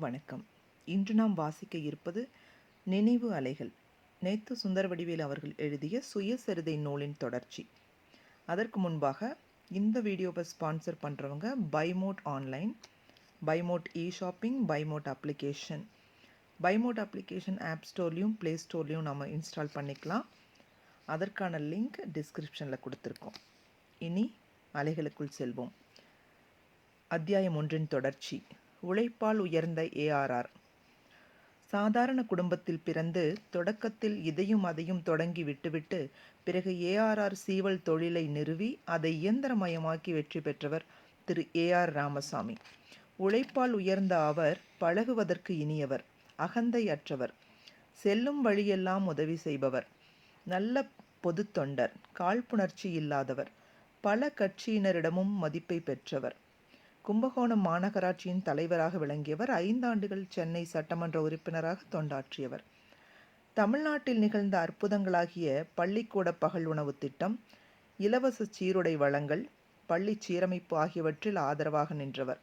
வணக்கம் இன்று நாம் வாசிக்க இருப்பது நினைவு அலைகள். நேத்து சுந்தரவடிவேல் அவர்கள் எழுதிய சுயசரிதை நூலின் தொடர்ச்சி. அதற்கு முன்பாக இந்த வீடியோவை ஸ்பான்சர் பண்ணுறவங்க பைமோட் ஆன்லைன் பைமோட் இ ஷாப்பிங் பைமோட் அப்ளிகேஷன் பைமோட் அப்ளிகேஷன் ஆப் ஸ்டோர்லேயும் ப்ளே ஸ்டோர்லேயும் நம்ம இன்ஸ்டால் பண்ணிக்கலாம். அதற்கான லிங்க் டிஸ்கிரிப்ஷனில் கொடுத்துருக்கோம். இனி அலைகளுக்குள் செல்வோம். அத்தியாயம் ஒன்றின் தொடர்ச்சி. உழைப்பால் உயர்ந்த ஏஆர்ஆர் சாதாரண குடும்பத்தில் பிறந்து தொடக்கத்தில் இதையும் அதையும் தொடங்கி விட்டுவிட்டு பிறகு ஏஆர்ஆர் சீவல் தொழிலை நிறுவி அதை இயந்திரமயமாக்கி வெற்றி பெற்றவர் திரு ஏஆர் ராமசாமி. உழைப்பால் உயர்ந்த அவர் பழகுவதற்கு இனியவர் அகந்தை அற்றவர் செல்லும் வழியெல்லாம் உதவி செய்பவர் நல்ல பொது தொண்டர் காழ்ப்புணர்ச்சி இல்லாதவர் பல கட்சியினரிடமும் மதிப்பை பெற்றவர். கும்பகோணம் மாநகராட்சியின் தலைவராக விளங்கியவர் ஐந்தாண்டுகள் சென்னை சட்டமன்ற உறுப்பினராக தொண்டாற்றியவர். தமிழ்நாட்டில் நிகழ்ந்த அற்புதங்களாகிய பள்ளிக்கூட பகல் உணவு திட்டம் இலவச சீருடை வழங்கல் பள்ளி சீரமைப்பு ஆகியவற்றில் ஆதரவாக நின்றவர்.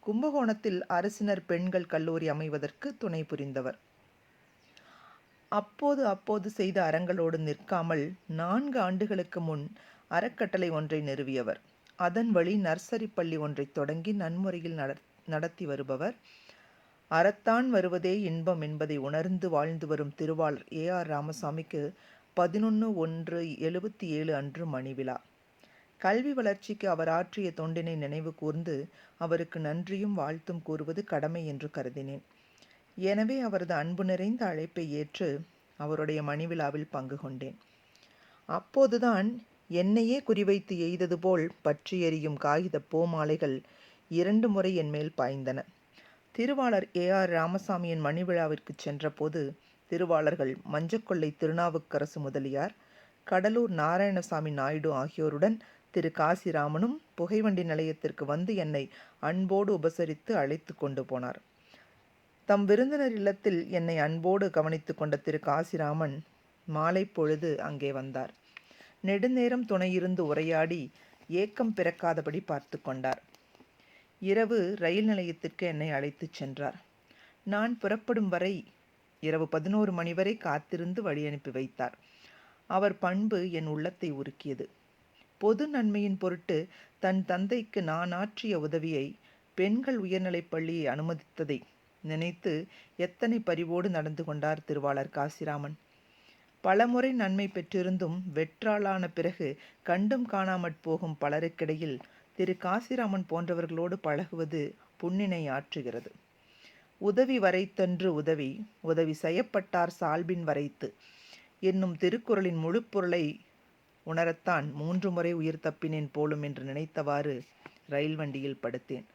கும்பகோணத்தில் அரசினர் பெண்கள் கல்லூரி அமைவதற்கு துணை புரிந்தவர். அப்போது அப்போது செய்த அறங்களோடு நிற்காமல் நான்கு ஆண்டுகளுக்கு முன் அறக்கட்டளை ஒன்றை நிறுவியவர். அதன் வழி நர்சரி பள்ளி ஒன்றை தொடங்கி நன்முறையில் நடத்தி வருபவர். அறத்தான் வருவதே இன்பம் என்பதை உணர்ந்து வாழ்ந்து வரும் திருவாளர் ஏ. ஆர். ராமசாமிக்கு பதினொன்று ஒன்று எழுபத்தி ஏழு அன்று மணிவிழா. கல்வி வளர்ச்சிக்கு அவர் ஆற்றிய தொண்டினை நினைவு கூர்ந்து அவருக்கு நன்றியும் வாழ்த்தும் கூறுவது கடமை என்று கருதினேன். எனவே அவரது அன்பு நிறைந்த அழைப்பை ஏற்று அவருடைய மணி விழாவில் பங்கு கொண்டேன். அப்போதுதான் என்னையே குறிவைத்து எய்தது போல் பற்றி எறியும் காகித பூமாலைகள் இரண்டு முறை என்மேல் பாய்ந்தன. திருவாளர் ஏ ஆர் ராமசாமியின் மணிவிழாவிற்கு சென்றபோது திருவாளர்கள் மஞ்சக்கொள்ளை திருநாவுக்கரசு முதலியார் கடலூர் நாராயணசாமி நாயுடு ஆகியோருடன் திரு காசிராமனும் புகைவண்டி நிலையத்திற்கு வந்து என்னை அன்போடு உபசரித்து அழைத்து கொண்டு போனார். தம் விருந்தினர் இல்லத்தில் என்னை அன்போடு கவனித்து கொண்ட திரு காசிராமன் மாலை பொழுது அங்கே வந்தார். நெடுநேரம் துணையிருந்து உரையாடி ஏக்கம் பிறக்காதபடி பார்த்து கொண்டார். இரவு ரயில் நிலையத்திற்கு என்னை அழைத்துச் சென்றார். நான் புறப்படும் வரை இரவு பதினோரு மணி வரை காத்திருந்து வழி அனுப்பி வைத்தார். அவர் பண்பு என் உள்ளத்தை உருக்கியது. பொது நன்மையின் பொருட்டு தன் தந்தைக்கு நான் ஆற்றிய உதவியை பெண்கள் உயர்நிலைப் பள்ளியை அனுமதித்ததை நினைத்து எத்தனை பரிவோடு நடந்து கொண்டார் திருவாளர் காசிராமன். பலமுறை நன்மை பெற்றிருந்தும் வெற்றாளான பிறகு கண்டும் காணாமற் போகும் பலருக்கிடையில் திரு காசிராமன் போன்றவர்களோடு பழகுவது புண்ணினை ஆற்றுகிறது. உதவி வரைத்தன்று உதவி உதவி செய்யப்பட்டார் சால்பின் வரைத்து. என்னும் திருக்குறளின் முழு பொருளை உணரத்தான் மூன்று முறை உயிர் தப்பினேன் போலும் என்று நினைத்தவாறு ரயில் வண்டியில் படுத்தேன்.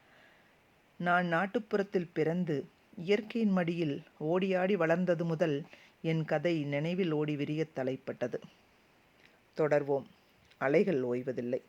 நான் நாட்டுப்புறத்தில் பிறந்து இயற்கையின் மடியில் ஓடியாடி வளர்ந்தது முதல் என் கதை நினைவில் ஓடி விரிய தலைப்பட்டது. தொடர்வோம். அலைகள் ஓய்வதில்லை.